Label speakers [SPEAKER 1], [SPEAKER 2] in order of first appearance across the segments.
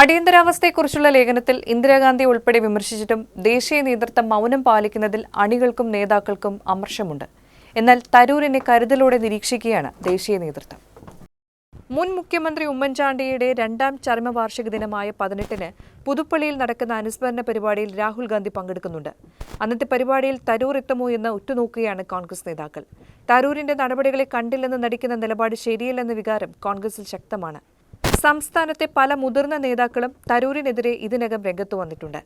[SPEAKER 1] അടിയന്തരാവസ്ഥയെക്കുറിച്ചുള്ള ലേഖനത്തിൽ ഇന്ദിരാഗാന്ധി ഉൾപ്പെടെ വിമർശിച്ചിട്ടും ദേശീയ നേതൃത്വം മൗനം പാലിക്കുന്നതിൽ അണികൾക്കും നേതാക്കൾക്കും അമർഷമുണ്ട്. എന്നാൽ തരൂരിനെ കരുതലോടെ നിരീക്ഷിക്കുകയാണ് ദേശീയ നേതൃത്വം. മുൻ മുഖ്യമന്ത്രി ഉമ്മൻചാണ്ടിയുടെ രണ്ടാം ചരമവാർഷിക ദിനമായ പതിനെട്ടിന് പുതുപ്പള്ളിയിൽ നടക്കുന്ന അനുസ്മരണ പരിപാടിയിൽ രാഹുൽ ഗാന്ധി പങ്കെടുക്കുന്നുണ്ട്. അന്നത്തെ പരിപാടിയിൽ തരൂർ എത്തുമോ എന്ന് ഉറ്റുനോക്കുകയാണ് കോൺഗ്രസ് നേതാക്കൾ. തരൂരിന്റെ നടപടികളെ കണ്ടില്ലെന്ന് നടിക്കുന്ന നിലപാട് ശരിയല്ലെന്ന വികാരം കോൺഗ്രസിൽ ശക്തമാണ്. സംസ്ഥാനത്തെ പല മുതിർന്ന നേതാക്കളും തരൂരിനെതിരെ ഇതിനകം രംഗത്ത് വന്നിട്ടുണ്ട്.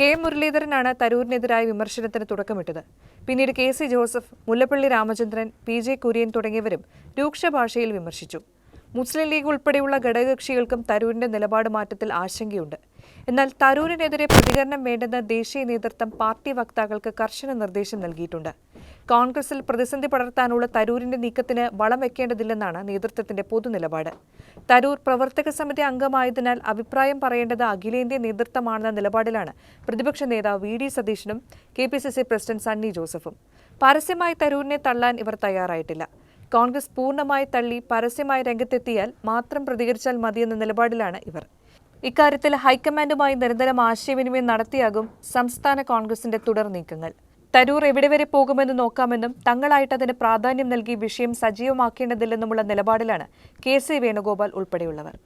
[SPEAKER 1] കെ. മുരളീധരനാണ് തരൂരിനെതിരായ വിമർശനത്തിന് തുടക്കമിട്ടത്. പിന്നീട് K. C. Joseph Mullappally Ramachandran P. J. Kurian തുടങ്ങിയവരും രൂക്ഷ ഭാഷയിൽ വിമർശിച്ചു. മുസ്ലിം ലീഗ് ഉൾപ്പെടെയുള്ള ഘടകകക്ഷികൾക്കും തരൂരിന്റെ നിലപാട് മാറ്റത്തിൽ ആശങ്കയുണ്ട്. എന്നാൽ തരൂരിനെതിരെ പ്രതികരണം വേണ്ടെന്ന് ദേശീയ നേതൃത്വം പാർട്ടി വക്താക്കൾക്ക് കർശന നിർദ്ദേശം നൽകിയിട്ടുണ്ട്. കോൺഗ്രസിൽ പ്രതിസന്ധി പടർത്താനുള്ള തരൂരിന്റെ നീക്കത്തിന് വളം വെക്കേണ്ടതില്ലെന്നാണ് നേതൃത്വത്തിന്റെ പൊതുനിലപാട്. തരൂർ പ്രവർത്തക സമിതി അംഗമായതിനാൽ അഭിപ്രായം പറയേണ്ടത് അഖിലേന്ത്യാ നേതൃത്വമാണെന്ന നിലപാടിലാണ് പ്രതിപക്ഷ നേതാവ് വി ഡി സതീശനും K P C C president Sunny ജോസഫും. പരസ്യമായി തരൂരിനെ തള്ളാൻ ഇവർ തയ്യാറായിട്ടില്ല. കോൺഗ്രസ് പൂർണമായി തള്ളി പരസ്യമായി രംഗത്തെത്തിയാൽ മാത്രം പ്രതികരിച്ചാൽ മതിയെന്ന നിലപാടിലാണ് ഇവർ. ഇക്കാര്യത്തിൽ ഹൈക്കമാൻഡുമായി നിരന്തരം ആശയവിനിമയം നടത്തിയാകും സംസ്ഥാന കോൺഗ്രസിന്റെ തുടർ നീക്കങ്ങൾ. തരൂർ എവിടെ വരെ പോകുമെന്ന് നോക്കാമെന്നും തങ്ങളായിട്ട് അതിന് പ്രാധാന്യം നൽകി വിഷയം സജീവമാക്കേണ്ടതില്ലെന്നുമുള്ള നിലപാടിലാണ് കെ സി വേണുഗോപാൽ ഉൾപ്പെടെയുള്ളവർ.